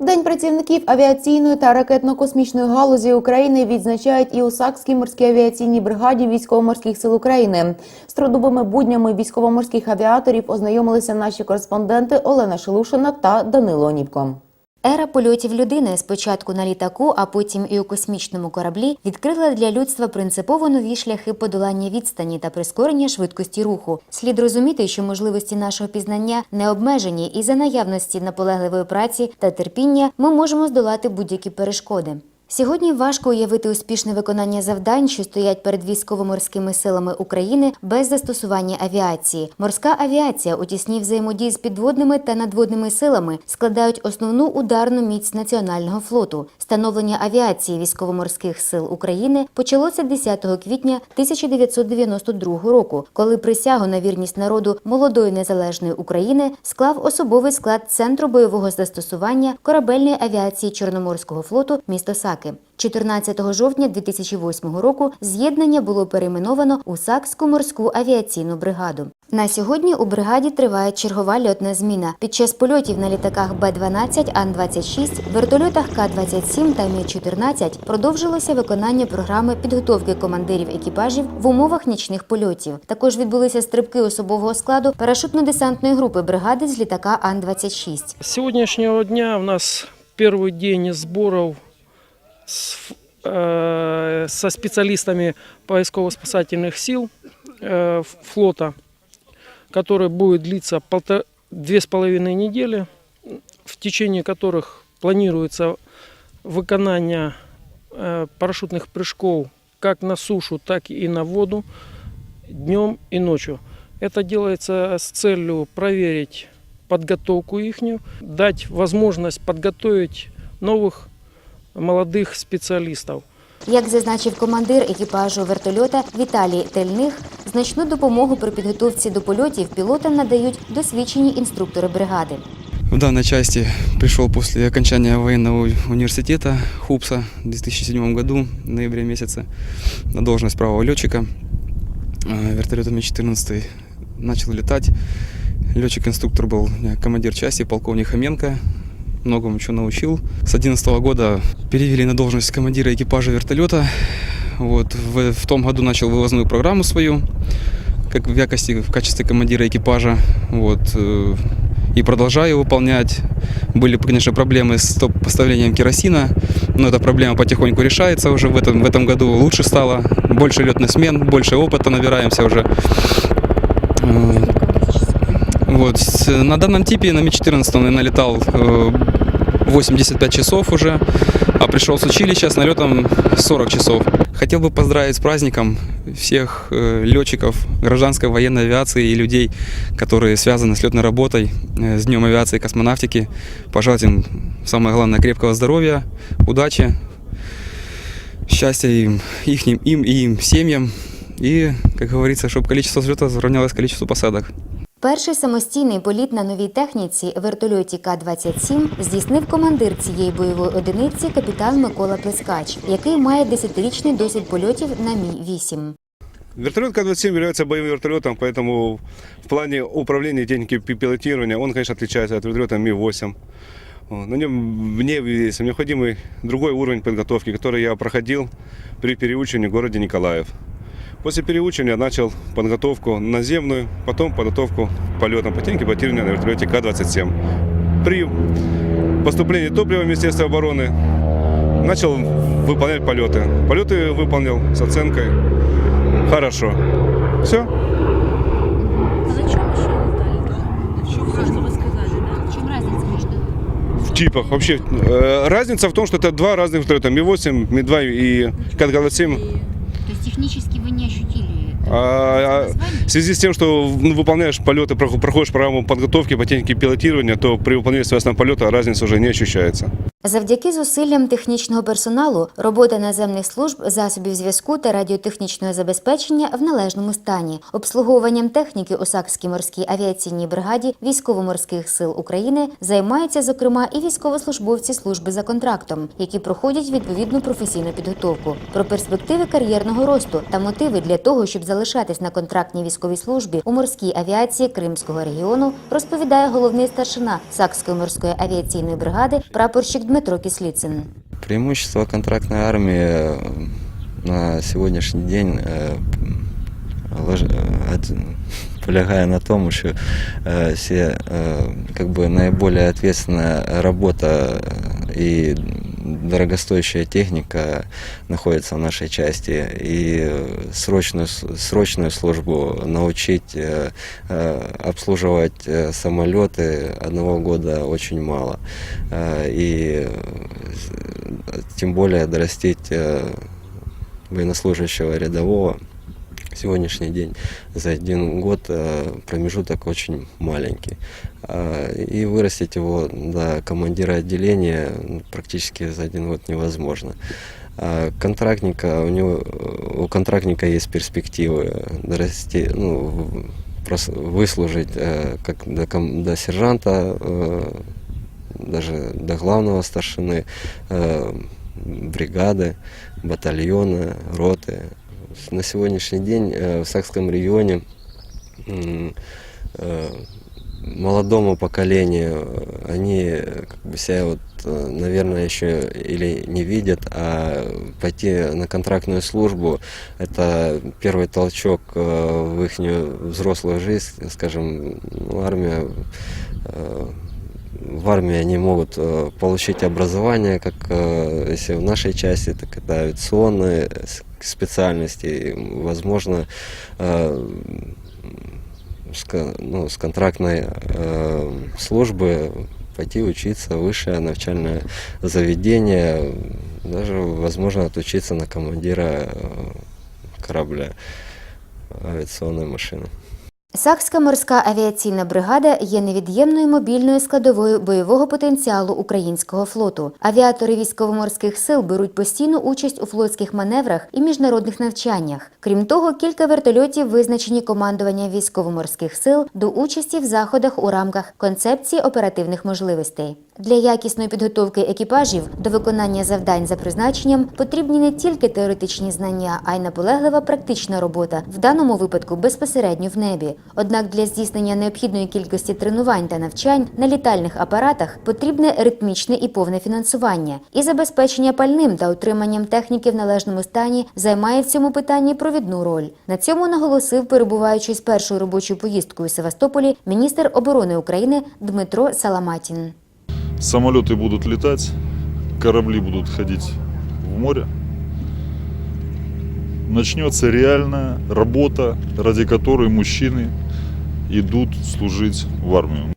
День працівників авіаційної та ракетно-космічної галузі України відзначають і у Сакській морській авіаційній бригаді військово-морських сил України. З трудовими буднями військово-морських авіаторів ознайомилися наші кореспонденти Олена Шелушина та Данило Оніпко. Ера польотів людини спочатку на літаку, а потім і у космічному кораблі відкрила для людства принципово нові шляхи подолання відстані та прискорення швидкості руху. Слід розуміти, що можливості нашого пізнання не обмежені, і за наявності наполегливої праці та терпіння ми можемо здолати будь-які перешкоди. Сьогодні важко уявити успішне виконання завдань, що стоять перед військово-морськими силами України без застосування авіації. Морська авіація у тісній взаємодії з підводними та надводними силами складають основну ударну міць національного флоту. Становлення авіації військово-морських сил України почалося 10 квітня 1992 року, коли присягу на вірність народу молодої незалежної України склав особовий склад Центру бойового застосування корабельної авіації Чорноморського флоту місто Саки. 14 жовтня 2008 року з'єднання було перейменовано у Сакську морську авіаційну бригаду. На сьогодні у бригаді триває чергова льотна зміна. Під час польотів на літаках Б-12, Ан-26, вертольотах К-27 та Мі-14 продовжилося виконання програми підготовки командирів екіпажів в умовах нічних польотів. Також відбулися стрибки особового складу парашютно-десантної групи бригади з літака Ан-26. С сегодняшнего дня у нас первый день сборов с, э, со специалистами поисково-спасательных сил э, флота, который будет длиться полтора, две с половиной недели, в течение которых планируется выполнение э, парашютных прыжков как на сушу, так и на воду днем и ночью. Это делается с целью проверить подготовку их, дать возможность подготовить новых молодых специалистов. Як зазначив командир екіпажу вертольота Віталій Тельних, значну допомогу при підготовці до польотів пілотам надають досвідчені інструктори бригади. В данной части пришел после окончания военного университета ХУПСа в 2007 году, в ноябре месяце, на должность правого летчика. Э, Вертолетом Ми-14 начал летать. Летчик-инструктор был у меня командир части, полковник Хоменко. Многому чего научил. С 2011 года перевели на должность командира экипажа вертолета. Вот, в, в том году начал вывозную программу свою, как в якости в качестве командира экипажа. Вот, э, и продолжаю выполнять. Были, конечно, проблемы с поставлением керосина, но эта проблема потихоньку решается уже в этом, в этом году. Лучше стало, больше летных смен, больше опыта набираемся уже. Э, Вот. На данном типе на Ми-14 я налетал э, 85 часов уже, а пришел с училища с налетом 40 часов. Хотел бы поздравить с праздником всех э, летчиков гражданской военной авиации и людей, которые связаны с летной работой, э, с Днем авиации и космонавтики. Пожелать им самое главное крепкого здоровья, удачи, счастья им, их, им и им семьям. И, как говорится, чтобы количество взлетов равнялось количеству посадок. Перший самостійний політ на новій техніці вертольоті К-27 здійснив командир цієї бойової одиниці капітан Микола Плескач, який має 10-річний досвід польотів на Мі-8. Вертолет К-27 является боевым вертолетом, поэтому в плане управления и техники пи- пилотирования он, конечно, отличается от вертолета Ми-8. Вот. На нем мне есть необходимый другой уровень подготовки, который я проходил при переучивании в городе Николаев. После переучивания начал подготовку наземную, потом подготовку к полетам по технике пилотирования на вертолете К-27. При поступлении топлива в Министерство обороны начал выполнять полеты. Полеты выполнил с оценкой Хорошо. Все. А на чем еще летали? Типах. Вообще э, разница в том, что это два разных вертолета. Ми-8, Ми-2 и Кат-27. И- То есть технически вы не ощутили это А, а, название? в связи с тем, что ну, выполняешь полеты, проход- проходишь программу подготовки по технике пилотирования, то при выполнении соответственно полета разница уже не ощущается. Завдяки зусиллям технічного персоналу робота наземних служб, засобів зв'язку та радіотехнічного забезпечення в належному стані. Обслуговуванням техніки у Сакській морській авіаційній бригаді військово-морських сил України займаються, зокрема, і військовослужбовці служби за контрактом, які проходять відповідну професійну підготовку. Про перспективи кар'єрного росту та мотиви для того, щоб залишатись на контрактній військовій службі у морській авіації Кримського регіону, розповідає головний старшина Сакської морської авіаційної бригади прапорщик Дмитро Дмитро Кислицын. Преимущество контрактной армии э, на сегодняшний день э, э, полягає на том, что все как бы наиболее ответственная работа и дорогостоящая техника находится в нашей части и э, срочную срочную службу научить э, э, обслуживать самолеты одного года очень мало и тем более дорастить военнослужащего рядового сегодняшний день за один год промежуток очень маленький. А, И вырастить его до командира отделения практически за один год невозможно. А контрактника, у него у контрактника есть перспективы дорасти, ну, выслужить э, как до, до сержанта, э, даже до главного старшины э, бригады, батальона, роты. На сегодняшний день в Сакском регионе молодому поколению они как бы себя вот, э, наверное, еще или не видят, а пойти на контрактную службу это первый толчок э, в их взрослую жизнь, скажем, ну, армия э, в армии они могут получить образование, как если в нашей части, так это авиационные специальности, возможно, с, ну, с контрактной э, службы пойти учиться в высшее начальное заведение, даже, возможно, отучиться на командира э, корабля авиационной машины. Сакська морська авіаційна бригада є невід'ємною мобільною складовою бойового потенціалу українського флоту. Авіатори військово-морських сил беруть постійну участь у флотських маневрах і міжнародних навчаннях. Крім того, кілька вертольотів визначені командування військово-морських сил до участі в заходах у рамках концепції оперативних можливостей. Для якісної підготовки екіпажів до виконання завдань за призначенням потрібні не тільки теоретичні знання, а й наполеглива практична робота, в даному випадку безпосередньо в небі. Однак для здійснення необхідної кількості тренувань та навчань на літальних апаратах потрібне ритмічне і повне фінансування. І забезпечення пальним та утриманням техніки в належному стані займає в цьому питанні провідну роль. На цьому наголосив, перебуваючи з першою робочою поїздкою у Севастополі, міністр оборони України Дмитро Саламатін. Самолеты будут летать, корабли будут ходить в море. Начнется реальная работа, ради которой мужчины идут служить в армию.